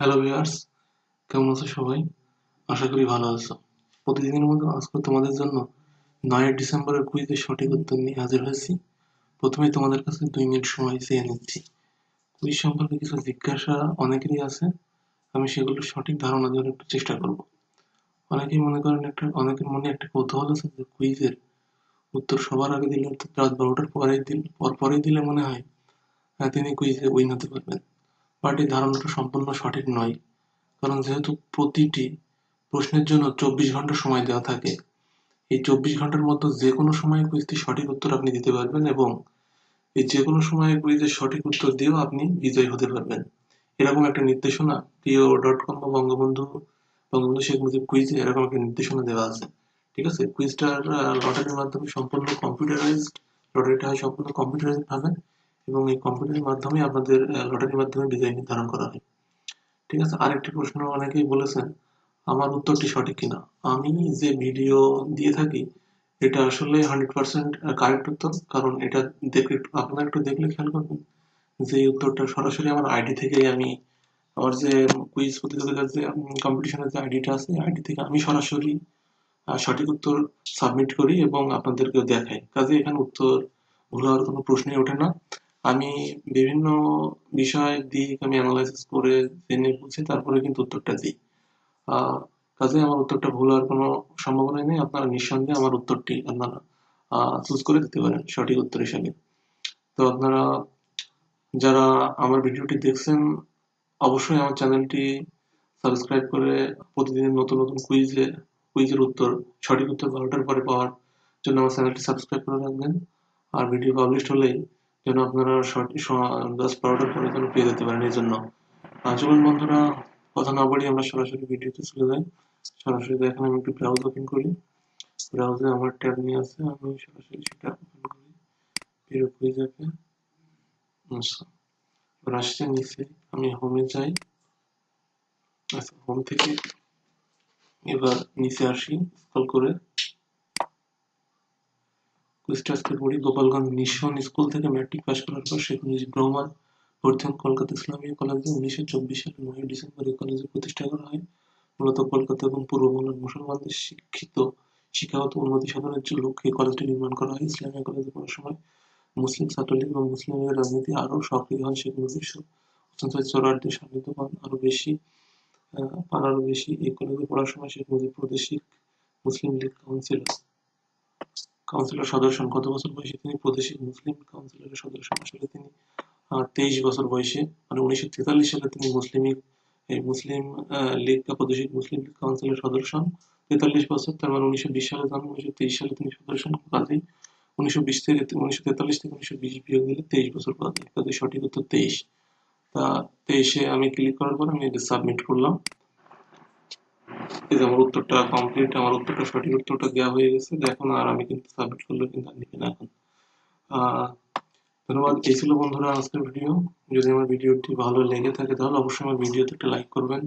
Hello viewers কেমন আছো সবাই? আশা করি ভালো আছো। প্রতিদিনের মতো আজকে তোমাদের জন্য নয় ডিসেম্বরের কুইজের সঠিক উত্তর নিয়ে হাজির হয়েছি। প্রথমে তোমাদের কাছে দুই মিনিট সময় চেয়ে নিচ্ছি। কুইজ সম্পর্কে কিছু জিজ্ঞাসা অনেকেরই আছে আমি সেগুলোর সঠিক ধারণা দেওয়ার একটু চেষ্টা করব। অনেকেই মনে করেন একটা অনেকের মনে একটা কৌতূহল আছে যে কুইজের উত্তর সবার আগে দিলে রাত বারোটার পরে দিল পর পরেই দিলে মনে হ্যাঁ, তিনি কুইজে উইন হতে পারবেন। এই ধারণাটা সম্পূর্ণ সঠিক নয়। কারণ যেহেতু প্রতিটি প্রশ্নের জন্য চব্বিশ ঘণ্টা সময় দেওয়া থাকে, এই চব্বিশ ঘণ্টার মধ্যে যে কোনো সময় কুইজটি সঠিক উত্তর আপনি দিতে পারবেন এবং এই যে কোনো সময় কুইজের সঠিক উত্তর দিয়েও আপনি বিজয়ী হতে পারবেন। এরকম একটা নির্দেশনা প্রিয় ডট কম বা বঙ্গবন্ধু বঙ্গবন্ধু শেখ মুজিব কুইজে এরকম একটা নির্দেশনা দেওয়া আছে। ঠিক আছে? কুইজটার লটারির মাধ্যমে সম্পূর্ণ কম্পিউটারাইজড লটারিটা হয় সম্পূর্ণ কম্পিউটারাইজড ভাবে। এবং এই কম্পিউটারের মাধ্যমে আপনাদের লটারির মাধ্যমে বিজয় নির্ধারণ করা হয়। ঠিক আছে? আরেকটি প্রশ্ন অনেকেই বলেছেন, আমার উত্তরটি সঠিক কিনা? আমি যে ভিডিও দিয়ে থাকি, এটা আসলে হান্ড্রেড পার্সেন্ট কারেক্ট উত্তর, কারণ এটা দেখে আপনারা একটু দেখলে খেয়াল করবেন যে উত্তরটা সরাসরি আমার আইডি থেকেই আমি, আমার যে কুইজ প্রতিযোগিতার যে কম্পিটিশনের যে আইডিটা আছে আইডি থেকে আমি সরাসরি সঠিক উত্তর সাবমিট করি এবং আপনাদেরকেও দেখাই। কাজে এখানে উত্তর ভুল হওয়ার কোনো প্রশ্নই ওঠে না। আমি বিভিন্ন বিষয় দিক আমি অ্যানালাইসিস করে জেনে বুঝে তারপরে কিন্তু উত্তরটা দিই। কাজে আমার উত্তরটা ভুল হওয়ার কোনো সম্ভাবনাই নেই। আপনারা নিঃসন্দেহে আমার উত্তরটি আপনারা চুজ করে দিতে পারেন সঠিক উত্তর হিসাবে। তো আপনারা যারা আমার ভিডিওটি দেখছেন, অবশ্যই আমার চ্যানেলটি সাবস্ক্রাইব করে প্রতিদিন নতুন নতুন কুইজে কুইজের উত্তর, সঠিক উত্তর বারোটার পরে পাওয়ার জন্য আমার চ্যানেলটি সাবস্ক্রাইব করে রাখবেন। আর ভিডিও পাবলিশ হলেই যেন আপনারা সঠিক বারোটার পরে যেন পেয়ে যেতে পারেন, এই জন্য। চলুন বন্ধুরা, কথা না বলি আমরা সরাসরি ভিডিওতে চলে যাই। সরাসরি দেখেন, আমি একটু ব্রাউজ ওপেন করি। ব্রাউজে আমার ট্যাব নিয়ে আছে, আমি সরাসরি সেটা ওপেন করি। ভিডিও কুইজ অ্যাপে আচ্ছা। আসছে নিচে, আমি হোমে যাই। আচ্ছা হোম থেকে এবার নিচে আসি স্ক্রল করে। পড়ি গোপালগঞ্জ মিশন স্কুল থেকে ম্যাট্রিক পাশ করার পর শেখ মুজিব রহমান কলকাতা কলেজে উনিশশো চব্বিশ সালে নয় ডিসেম্বর এই কলেজে প্রতিষ্ঠা করা হয়। মূলত কলকাতা এবং পূর্ববঙ্গের মুসলমানদের শিক্ষিত, শিক্ষাগত উন্নতি সাধনের লক্ষ্যে কলেজটি নির্মাণ করা হয়। ইসলামিয়া কলেজে পড়ার সময় মুসলিম ছাত্রলীগ এবং মুসলিমের রাজনীতি আরও সক্রিয় হন শেখ মুজিব চৌরার্দের সান্নিধ্য পান। আরও বেশি পান, আরও বেশি এই কলেজে পড়ার সময় শেখ মুজিব প্রাদেশিক মুসলিম লীগ কাউন্সিলর কাউন্সিলর সদস্য কত বছর বয়সে তিনি? প্রাদেশিক মুসলিম কাউন্সিলরের সদস্য আসলে তিনি তেইশ বছর বয়সে। মানে উনিশশো তেতাল্লিশ সালে তিনি মুসলিম, এই মুসলিম লীগ বা প্রাদেশিক মুসলিম লীগ কাউন্সিলের সদস্য তেতাল্লিশ বছর, তার মানে উনিশশো বিশ সালে জন্ম, উনিশশো তেইশ সালে তিনি সদস্য কাজেই উনিশশো বিশ থেকে, উনিশশো তেতাল্লিশ থেকে উনিশশো বিশ বিয়োগ দিলে তেইশ বছর কাজে সঠিক উত্তর তেইশ। তা তেইশে আমি ক্লিক করার পর আমি এটা সাবমিট করলাম। এই যে আমার উত্তরটা কমপ্লিট আমার উত্তরটা সঠিক উত্তরটা দেওয়া হয়ে গেছে, দেখুন আর আমি কিন্তু সাবমিট করলে কিন্তু আর না এখন ধন্যবাদ। এই ছিল বন্ধুরা আজকের ভিডিও যদি আমার ভিডিওটি ভালো লেগে থাকে তাহলে অবশ্যই আমার ভিডিওতে একটা লাইক করবেন।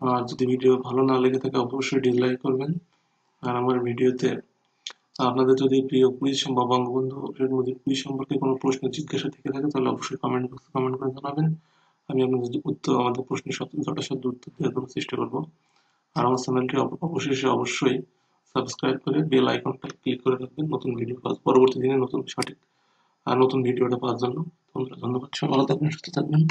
আর যদি ভিডিও ভালো না লেগে থাকে অবশ্যই ডিসলাইক করবেন। আর আমার ভিডিওতে আপনাদের যদি প্রিয় কুইজ বা বঙ্গবন্ধু মুজিব কুইজ সম্পর্কে কোনো প্রশ্ন জিজ্ঞাসা থেকে থাকে তাহলে অবশ্যই কমেন্ট বক্সে কমেন্ট করে জানাবেন। আমি আপনাদের উত্তর, আমাদের প্রশ্নের যথাসাধ্য উত্তর দেওয়ার চেষ্টা করব। আর আমার চ্যানেলটি অবশেষে অবশ্যই সাবস্ক্রাইব করে বেল আইকনটা ক্লিক করে রাখবেন। নতুন ভিডিও পাওয়ার পরবর্তী দিনে নতুন সঠিক আর নতুন ভিডিওটা পাওয়ার জন্য। ধন্যবাদ। সবাই ভালো থাকবেন, সুস্থ থাকবেন।